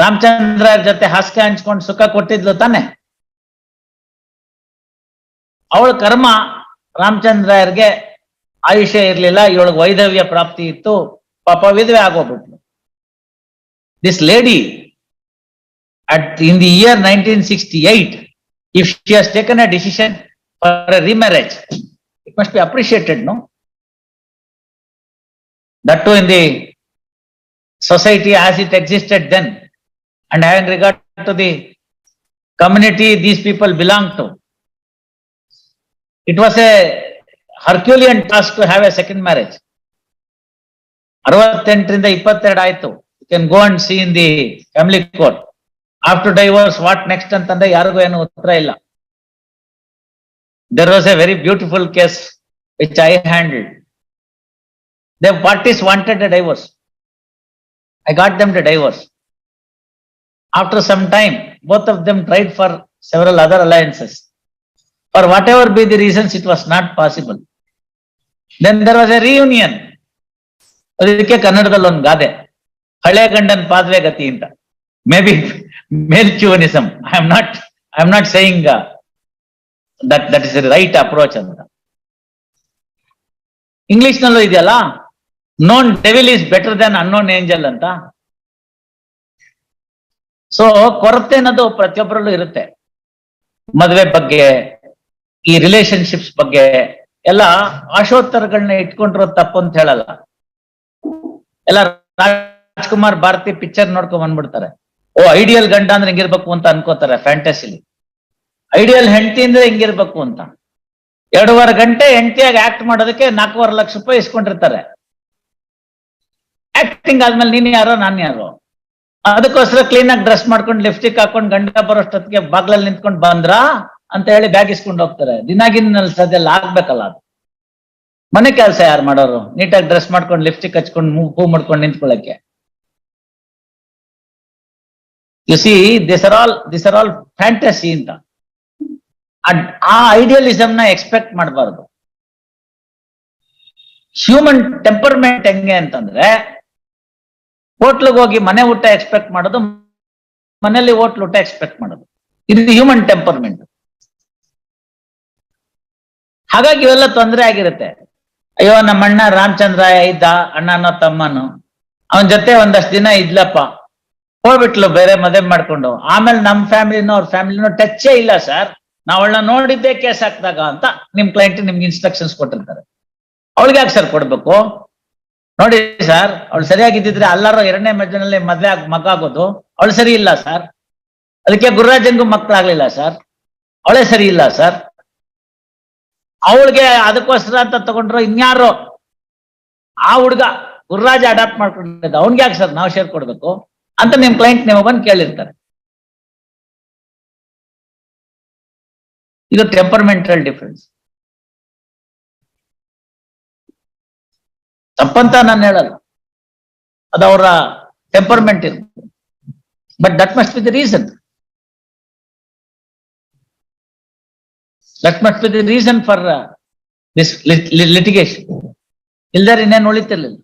ರಾಮಚಂದ್ರ ಜೊತೆ ಹಾಸಿಗೆ ಹಂಚ್ಕೊಂಡು ಸುಖ ಕೊಟ್ಟಿದ್ಲು ತಾನೆ. ಅವಳ ಕರ್ಮ ರಾಮಚಂದ್ರಗೆ ಆಯುಷ್ಯ ಇರ್ಲಿಲ್ಲ, ಇವಳಿಗೆ ವೈಧವ್ಯ ಪ್ರಾಪ್ತಿ ಇತ್ತು, ಪಾಪ ವಿಧವೆ ಆಗೋಗ್ಬಿಟ್ಲು. This lady at in the year nineteen sixty eight if she has taken a decision for a remarriage it must be appreciated no that too in the society as it existed then. and having regard to the community these people belong to. It was a Herculean task to have a second marriage. ಅರವತ್ತೆಂಟರಿಂದ ಇಪ್ಪತ್ತೆರಡು ಆಯ್ತು you can go and see in the family court after divorce what next ಅಂತಂದ್ರೆ ಯಾರಿಗೂ ಏನು ಉತ್ತರ ಇಲ್ಲ there was a very beautiful case which I handled The parties wanted a divorce. I got them to divorce. After some time, both of them tried for several other alliances. For whatever be the reasons, it was not possible. Then there was a reunion. ಅದಕ್ಕೆ ಕನ್ನಡದಲ್ಲಿ ಒಂದು ಗಾದೆ ಹಳೆ ಗಂಡನ್ ಪಾದ್ವೆ ಗತಿ ಅಂತ may be male chauvinism I am not I am not saying that that is right approach ಅಂತ ಇಂಗ್ಲಿಷ್ ನಲ್ಲೂ ಇದೆಯಲ್ಲ known devil is better than unknown angel ಅಂತ ಸೊ ಕೊರತೆ ಅನ್ನೋದು ಪ್ರತಿಯೊಬ್ಬರಲ್ಲೂ ಇರುತ್ತೆ. ಮದುವೆ ಬಗ್ಗೆ, ಈ ರಿಲೇಶನ್ಶಿಪ್ಸ್ ಬಗ್ಗೆ, ಎಲ್ಲ ಆಶೋತ್ತರಗಳನ್ನ ಇಟ್ಕೊಂಡಿರೋ ತಪ್ಪು ಅಂತ ಹೇಳಲ್ಲ. ಎಲ್ಲ ರಾಜ್ಕುಮಾರ್ ಭಾರತಿ ಪಿಕ್ಚರ್ ನೋಡ್ಕೊಂಡ್ ಬಂದ್ಬಿಡ್ತಾರೆ. ಓ ಐಡಿಯಲ್ ಗಂಡ ಅಂದ್ರೆ ಹಿಂಗಿರ್ಬೇಕು ಅಂತ ಅನ್ಕೋತಾರೆ ಫ್ಯಾಂಟಸಿಲಿ ಐಡಿಯಲ್ ಹೆಂಡತಿ ಅಂದ್ರೆ ಹಿಂಗಿರ್ಬೇಕು ಅಂತ. ಎರಡೂವರೆ ಗಂಟೆ ಹೆಂಡತಿಯಾಗಿ ಆಕ್ಟ್ ಮಾಡೋದಕ್ಕೆ ನಾಲ್ಕೂವರೆ ಲಕ್ಷ ರೂಪಾಯಿ ಇಸ್ಕೊಂಡಿರ್ತಾರೆ. ಆಕ್ಟಿಂಗ್ ಆದ್ಮೇಲೆ ನೀನ್ ಯಾರೋ, ನಾನ್ ಯಾರೋ? ಅದಕ್ಕೋಸ್ಕರ ಕ್ಲೀನ್ ಆಗಿ ಡ್ರೆಸ್ ಮಾಡ್ಕೊಂಡು ಲಿಪ್ಸ್ಟಿಕ್ ಹಾಕೊಂಡು ಗಂಡ ಬರೋಷ್ಟೊತ್ತಿಗೆ ಬಾಗ್ಲಲ್ಲಿ ನಿಂತ್ಕೊಂಡು ಬಂದ್ರಾ ಅಂತ ಹೇಳಿ ಬ್ಯಾಗ್ ಇಸ್ಕೊಂಡು ಹೋಗ್ತಾರೆ. ದಿನಾಗಿನ ಸದ್ಯಲ್ಲ ಆಗ್ಬೇಕಲ್ಲ ಅದು. ಮನೆ ಕೆಲಸ ಯಾರು ಮಾಡೋರು? ನೀಟಾಗಿ ಡ್ರೆಸ್ ಮಾಡ್ಕೊಂಡು ಲಿಪ್ಸ್ಟಿಕ್ ಹಚ್ಕೊಂಡು ಹೂ ಮಾಡ್ಕೊಂಡು ನಿಂತ್ಕೊಳ್ಳಕ್ಕೆ you see this are all this are all fantasy ಅಂತ. ಆ ಐಡಿಯಲಿಸಮ್ನ ಎಕ್ಸ್ಪೆಕ್ಟ್ ಮಾಡಬಾರ್ದು. ಹ್ಯೂಮನ್ ಟೆಂಪರ್ಮೆಂಟ್ ಹೆಂಗೆ ಅಂತಂದ್ರೆ ಹೋಟ್ಲಿಗೆ ಹೋಗಿ ಮನೆ ಊಟ ಎಕ್ಸ್ಪೆಕ್ಟ್ ಮಾಡೋದು, ಮನೆಯಲ್ಲಿ ಹೋಟ್ಲ್ ಊಟ ಎಕ್ಸ್ಪೆಕ್ಟ್ ಮಾಡೋದು. ಇದು ಹ್ಯೂಮನ್ ಟೆಂಪರ್ಮೆಂಟ್ ಹಾಗಾಗಿ ಇವೆಲ್ಲ ತೊಂದರೆ ಆಗಿರುತ್ತೆ. ಅಯ್ಯೋ, ನಮ್ಮ ಅಣ್ಣ ರಾಮಚಂದ್ರ ಇದ್ದ ಅಣ್ಣನೋ ತಮ್ಮನು, ಅವನ ಜೊತೆ ಒಂದಷ್ಟು ದಿನ ಇದ್ಲಪ್ಪ. ಹೋಗ್ಬಿಟ್ಲು, ಬೇರೆ ಮದುವೆ ಮಾಡ್ಕೊಂಡು. ಆಮೇಲೆ ನಮ್ಮ ಫ್ಯಾಮಿಲಿನೋ, ಅವ್ರ ಫ್ಯಾಮಿಲಿನೋ ಟಚ್ಚೇ ಇಲ್ಲ ಸರ್ ನಾವು ಅವಳನ್ನ ನೋಡಿದ್ದೆ ಕೇಸ್ ಹಾಕಿದಾಗ ಅಂತ ನಿಮ್ ಕ್ಲೈಂಟ್ ನಿಮ್ಗೆ ಇನ್ಸ್ಟ್ರಕ್ಷನ್ಸ್ ಕೊಟ್ಟಿರ್ತಾರೆ. ಅವಳಿಗೆ ಯಾಕೆ ಸರ್ ಕೊಡ್ಬೇಕು? ನೋಡಿ ಸರ್, ಅವಳು ಸರಿಯಾಗಿದ್ದಿದ್ರೆ ಅಲ್ಲಾರು ಎರಡನೇ ಮಧ್ಯದಲ್ಲಿ ಮದ್ವೆ ಆಗ್, ಮಗ ಆಗೋದು. ಅವಳು ಸರಿ ಇಲ್ಲ ಸರ್. ಅದಕ್ಕೆ ಗುರುರಾಜನ್ಗೂ ಮಕ್ಕಳಾಗ್ಲಿಲ್ಲ ಸರ್. ಅವಳೇ ಸರಿ ಇಲ್ಲ ಸರ್. ಅವಳಿಗೆ ಅದಕ್ಕೋಸ್ಕರ ಅಂತ ತಗೊಂಡ್ರು ಇನ್ಯಾರು ಆ ಹುಡುಗ ಗುರುರಾಜ ಅಡಾಪ್ಟ್ ಮಾಡ್ಕೊಂಡಿದ್ದ ಅವ್ನ್ಗೆ ಯಾಕೆ ಸರ್ ನಾವು ಶೇರ್ ಕೊಡ್ಬೇಕು? ಅಂತ ನಿಮ್ ಕ್ಲೈಂಟ್ ನಿಮಗೆ ಬಂದು ಕೇಳಿರ್ತಾರೆ. ಇದು ಟೆಂಪರ್ಮೆಂಟಲ್ ಡಿಫ್ರೆನ್ಸ್ ತಪ್ಪಂತ ನಾನು ಹೇಳಲ್ಲ. ಅದು ಅವರ ಟೆಂಪರ್ಮೆಂಟ್ ಇರುತ್ತೆ but that must be the reason that must be the reason for this litigation ಇಲ್ದಾರೆ ಇನ್ನೇನು ಉಳಿತಿರ್ಲಿಲ್ಲ.